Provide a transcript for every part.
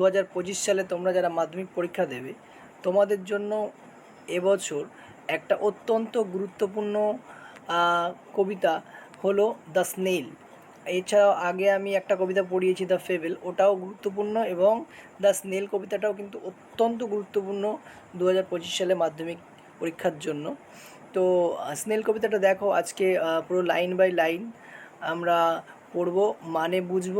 দু হাজার পঁচিশ সালে তোমরা যারা মাধ্যমিক পরীক্ষা দেবে, তোমাদের জন্য এবছর একটা অত্যন্ত গুরুত্বপূর্ণ কবিতা হলো দ্য স্নেল এছাড়াও আগে আমি একটা কবিতা পড়িয়েছি দ্য ফেবেল, ওটাও গুরুত্বপূর্ণ এবং দ্য স্নেল কবিতাটাও কিন্তু অত্যন্ত গুরুত্বপূর্ণ দু হাজার পঁচিশ সালে মাধ্যমিক পরীক্ষার জন্য। তো স্নেল কবিতাটা দেখো, আজকে পুরো লাইন বাই লাইন আমরা পড়ব মানে বুঝব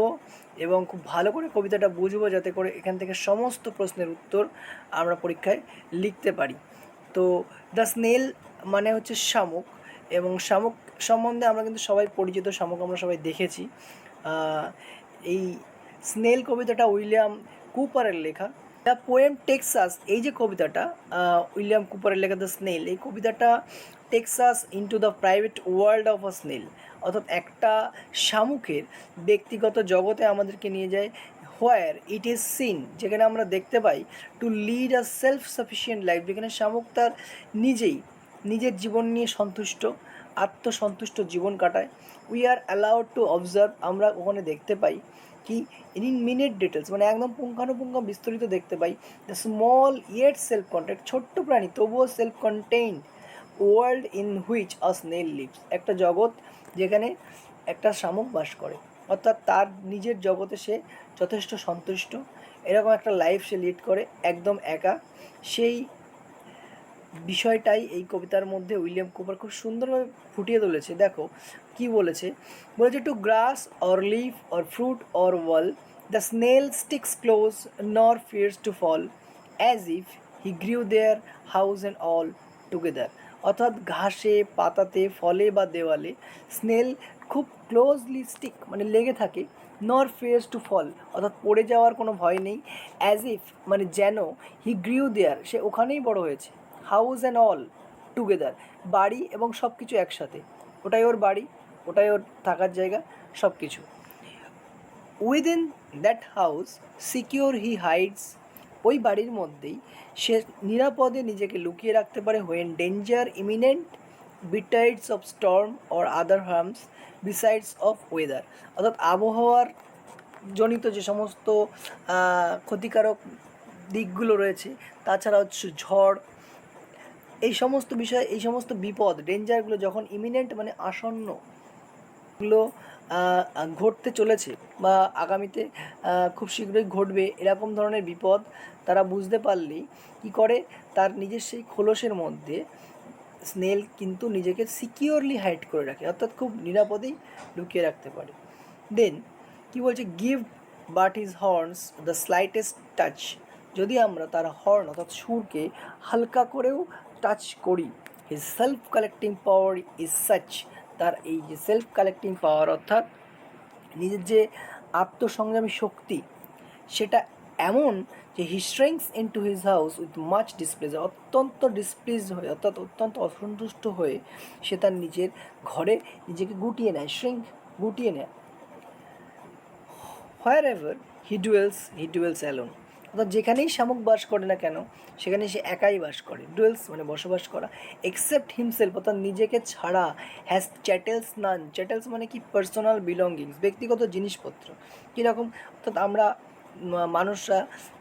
এবং খুব ভালো করে কবিতাটা বুঝব যাতে করে এখান থেকে সমস্ত প্রশ্নের উত্তর আমরা পরীক্ষায় লিখতে পারি। তো দ্য স্নেল মানে হচ্ছে শামুক এবং শামুক সম্বন্ধে আমরা কিন্তু সবাই পরিচিত, শামুক আমরা সবাই দেখেছি। এই স্নেল কবিতাটা উইলিয়াম কুপারের লেখা। দ্য পোয়েম টেক্সাস, এই যে কবিতাটা উইলিয়াম কুপারের লেখা দ্য স্নেল, এই কবিতাটা takes us into the private world of a snail অর্থাৎ একটা শামুকের ব্যক্তিগত জগতে আমাদেরকে নিয়ে যায় হোয়ার ইট ইজ সিন যেখানে আমরা দেখতে পাই to lead a self sufficient life যেখানে শামুক তার নিজেই, নিজের জীবন নিয়ে সন্তুষ্ট আত্মসন্তুষ্ট জীবন কাটায়। We are allowed to observe আমরা ওখানে দেখতে পাই কি ইন মিনিট ডিটেলস মানে একদম পুঙ্খানুপুঙ্খ বিস্তরিত দেখতে পাই। The small yet self content ছোট্ট প্রাণী, তবুও self contained world in which a snail lives একটা জগৎ যেখানে একটা শামুক বাস করে, অর্থাৎ তার নিজের জগতে সে যথেষ্ট সন্তুষ্ট। এরকম একটা লাইফ সে লিড করে, একদম একা। সেই বিষয়টাই এই কবিতার মধ্যে উইলিয়াম কুপার খুব সুন্দরভাবে ফুটিয়ে তুলেছে। দেখো, কি বলেছে? বলেছে to grass or leaf or fruit or wall the snail sticks close nor fears to fall as if he grew there house and all together অর্থাৎ ঘাসে, পাতাতে, ফলে বা দেওয়ালে স্নেল খুব ক্লোজলি স্টিক মানে লেগে থাকে নর ফিয়ার্স টু ফল অর্থাৎ পড়ে যাওয়ার কোনো ভয় নেই অ্যাজ ইফ মানে যেন হি গ্রিউ দেয়ার সে ওখানেই বড় হয়েছে। হাউস অ্যান্ড অল টুগেদার, বাড়ি এবং সব কিছু একসাথে। ওটাই ওর বাড়ি, ওটাই ওর থাকার জায়গা সব কিছু within that house secure he hides ওই বাড়ির মধ্যেই সে নিরাপদে নিজেকে লুকিয়ে রাখতে পারে when danger imminent betides of storm or other harms besides of weather অর্থাৎ আবহাওয়ার জনিত যে সমস্ত ক্ষতিকারক দিকগুলো রয়েছে, তাছাড়া হচ্ছে ঝড় এই সমস্ত বিষয়, এই সমস্ত বিপদ ডেঞ্জারগুলো যখন ইমিনেন্ট মানে আসন্নগুলো ঘটতে চলেছে বা আগামীতে খুব শীঘ্রই ঘটবে, এরকম ধরনের বিপদ তারা বুঝতে পারলেই কী করে? তার নিজের সেই খোলসের মধ্যে স্নেল কিন্তু নিজেকে সিকিওরলি হাইড করে রাখে, অর্থাৎ খুব নিরাপদেই লুকিয়ে রাখতে পারে। দেন কি বলছে? Give but his horns the slightest touch যদি আমরা তার হর্ন অর্থাৎ সুরকে হালকা করেও টাচ করি his self collecting power is such তার এই যে সেলফ কালেক্টিং পাওয়ার অর্থাৎ নিজের যে আত্মসংগ্রামী শক্তি, সেটা এমন যে he shrinks into his house with much displeasure অত্যন্ত ডিসপ্লেজ হয়ে, অর্থাৎ অত্যন্ত অসন্তুষ্ট হয়ে সে তার নিজের ঘরে নিজেকে গুটিয়ে নেয় শ্রিঙ্ক গুটিয়ে নেয়। Wherever he dwells he dwells alone অর্থাৎ যেখানেই শামুক বাস করে না কেন, সেখানে সে একাই বাস করে। ডুয়েলস মানে বসবাস করা। এক্সেপ্ট হিমসেলফ অর্থাৎ নিজেকে ছাড়া হ্যাজ চ্যাটেলস নান চ্যাটেলস মানে কি? পার্সোনাল বিলঙ্গিংস ব্যক্তিগত জিনিসপত্র। কীরকম? অর্থাৎ আমরা মানুষরা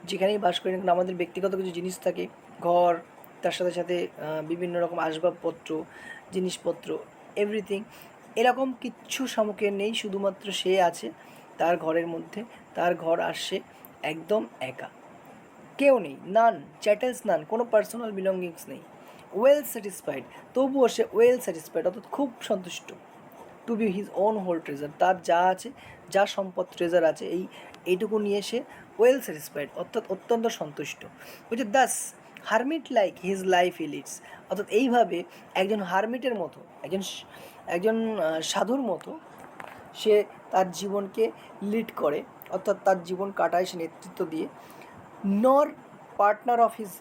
যেখানেই বাস করি না আমাদের ব্যক্তিগত কিছু জিনিস থাকে। ঘর, তার সাথে সাথে বিভিন্ন রকম আসবাবপত্র, জিনিসপত্র এভরিথিং এরকম কিচ্ছু শামুকের নেই, শুধুমাত্র সে আছে, তার ঘরের মধ্যে। তার ঘর আসছে একদম একা। কেউ নেই নান চ্যাটেলস নান কোনো পার্সোনাল বিলঙ্গিংস নেই। ওয়েল স্যাটিসফাইড তবুও সে ওয়েল স্যাটিসফাইড অর্থাৎ খুব সন্তুষ্ট to be his own whole treasure তার যা আছে, যা সম্পদ ট্রেজার আছে, এই, এইটুকু নিয়ে সে ওয়েল স্যাটিসফাইড অর্থাৎ অত্যন্ত সন্তুষ্ট। বলছে thus hermit like his life he leads অর্থাৎ এইভাবে একজন হারমিটের মতো, একজন একজন সাধুর মতো সে তার জীবনকে লিড করে, অর্থাৎ তার জীবন কাটায় সে নেতৃত্ব দিয়ে nor partner of his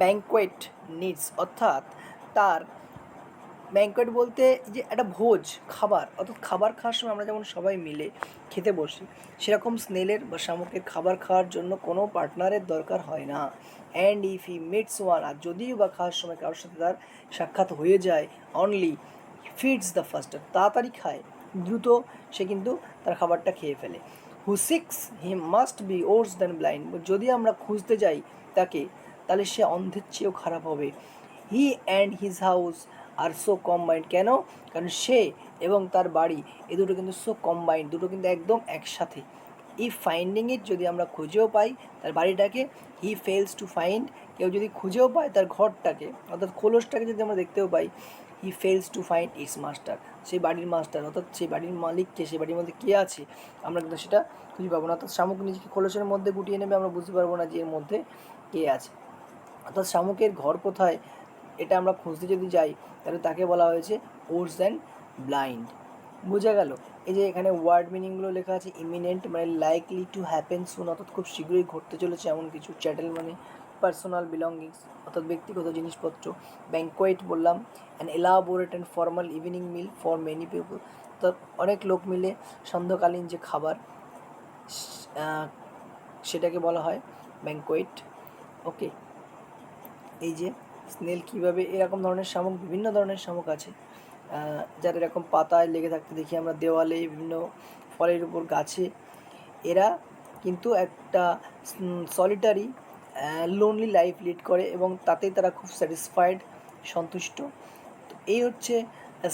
banquet needs অর্থাৎ তার ব্যাঙ্কোয়েট বলতে যে একটা ভোজ, খাবার, অর্থাৎ খাবার খাওয়ার সময় আমরা যেমন সবাই মিলে খেতে বসি, সেরকম স্নেলের বা শামুকের খাবার খাওয়ার জন্য কোনো পার্টনারের দরকার হয় না। And if he meets one আর যদিও বা খাওয়ার সময় কারোর সাথে তার সাক্ষাৎ হয়ে যায় অনলি ফিডস দ্য ফাস্টার তাড়াতাড়ি খায়, দ্রুত সে কিন্তু তার খাবারটা খেয়ে ফেলে। Who seeks he must be worse than blind যদি আমরা খুঁজতে যাই তাকে, তাহলে সে অন্ধের চেয়েও খারাপ হবে। He and his house are so combined কেন? কারণ সে এবং তার বাড়ি, এ দুটো কিন্তু সো কম্বাইন্ড দুটো কিন্তু একদম একসাথে। এই ফাইন্ডিং ইট যদি আমরা খুঁজেও পাই তার বাড়িটাকে হি ফেলস টু ফাইন্ড কেউ যদি খুঁজেও পায় তার ঘরটাকে, অর্থাৎ খোলসটাকে যদি আমরা দেখতেও পাই he fails to find its master সেই বাড়ির মাস্টার অর্থাৎ সেই বাড়ির মালিককে সেই বাড়ির মধ্যে কে আছে, আমরা কিন্তু সেটা খুঁজে পাবো না। অর্থাৎ শামুক নিজেকে খোলসের মধ্যে গুটিয়ে নেবে, আমরা বুঝতে পারব না যে এর মধ্যে কে আছে। অর্থাৎ শামুকের ঘর কোথায়, এটা আমরা খুঁজতে যদি যাই, তাহলে তাকে বলা হয়েছে ওর্স অ্যান্ড ব্লাইন্ড বোঝা গেল? এই যে এখানে ওয়ার্ড মিনিংগুলো লেখা আছে ইমিনেন্ট মানে লাইকলি টু হ্যাপেন সুন অর্থাৎ খুব শীঘ্রই ঘটতে চলেছে এমন কিছু চ্যাটেল মানে পার্সোনাল বিলঙ্গিংস অর্থাৎ ব্যক্তিগত জিনিসপত্র ব্যাঙ্কোয়েট বললাম and elaborate and formal evening meal for many people অর্থাৎ অনেক লোক মিলে সন্ধ্যাকালীন যে খাবার সেটাকে বলা হয় ব্যাঙ্কোয়েট ওকে এই যে স্নেল কীভাবে এরকম ধরনের শামুক, বিভিন্ন ধরনের শামুক আছে যারা এরকম পাতায় লেগে থাকতে দেখি আমরা দেওয়ালে, বিভিন্ন ফলের উপর গাছে, এরা কিন্তু একটা সলিটারি লোনলি লাইফ লিড করে এবং তাতেই তারা খুব স্যাটিসফাইড সন্তুষ্ট। তো এই হচ্ছে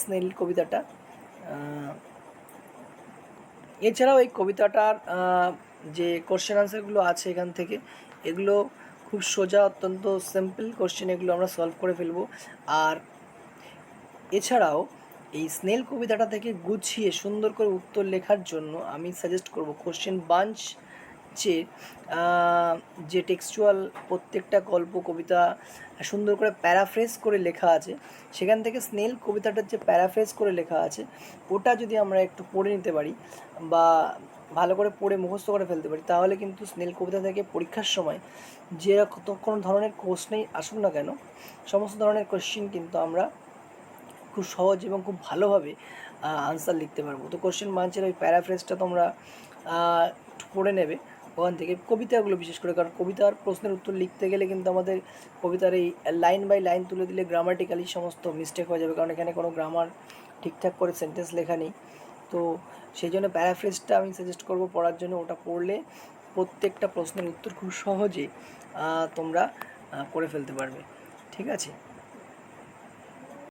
স্নেল কবিতাটা। এছাড়াও এই কবিতাটার যে কোশ্চেন আনসারগুলো আছে এখান থেকে, এগুলো খুব সোজা, অত্যন্ত সিম্পল কোশ্চেন এগুলো আমরা সলভ করে ফেলব। আর এছাড়াও এই স্নেল কবিতাটা থেকে গুছিয়ে সুন্দর করে উত্তর লেখার জন্য আমি সাজেস্ট করব কোশ্চেন বাঞ্চ আহ, যে টেক্সচুয়াল প্রত্যেকটা গল্প কবিতা সুন্দর করে প্যারাফ্রেজ করে লেখা আছে সেখান থেকে স্নেল কবিতাটার যে প্যারাফ্রেজ করে লেখা আছে ওটা যদি আমরা একটু পড়ে নিতে পারি বা ভালো করে পড়ে মুখস্থ করে ফেলতে পারি তাহলে কিন্তু স্নেল কবিতা থেকে পরীক্ষার সময় যে কোনো ধরনের কোশ্চেনই আসুক না কেন সমস্ত ধরনের কোশ্চেন কিন্তু আমরা খুব সহজ এবং খুব ভালোভাবে আনসার লিখতে পারব। তো কোশ্চেন বাঞ্চের ওই প্যারাফ্রেজটা তোমরা পড়ে নেবে। ওখান থেকে কবিতাগুলো বিশেষ করে, কারণ কবিতার প্রশ্নের উত্তর লিখতে গেলে কিন্তু আমাদের কবিতার এই লাইন বাই লাইন তুলে দিলে গ্রামাটিক্যালি সমস্ত মিস্টেক হয়ে যাবে। কারণ এখানে কোনো গ্রামার ঠিকঠাক করে সেন্টেন্স লেখা নেই। তো সেই জন্য প্যারাফ্রেজটা আমি সাজেস্ট করব পড়ার জন্য। ওটা পড়লে প্রত্যেকটা প্রশ্নের উত্তর খুব সহজে তোমরা করে ফেলতে পারবে। ঠিক আছে?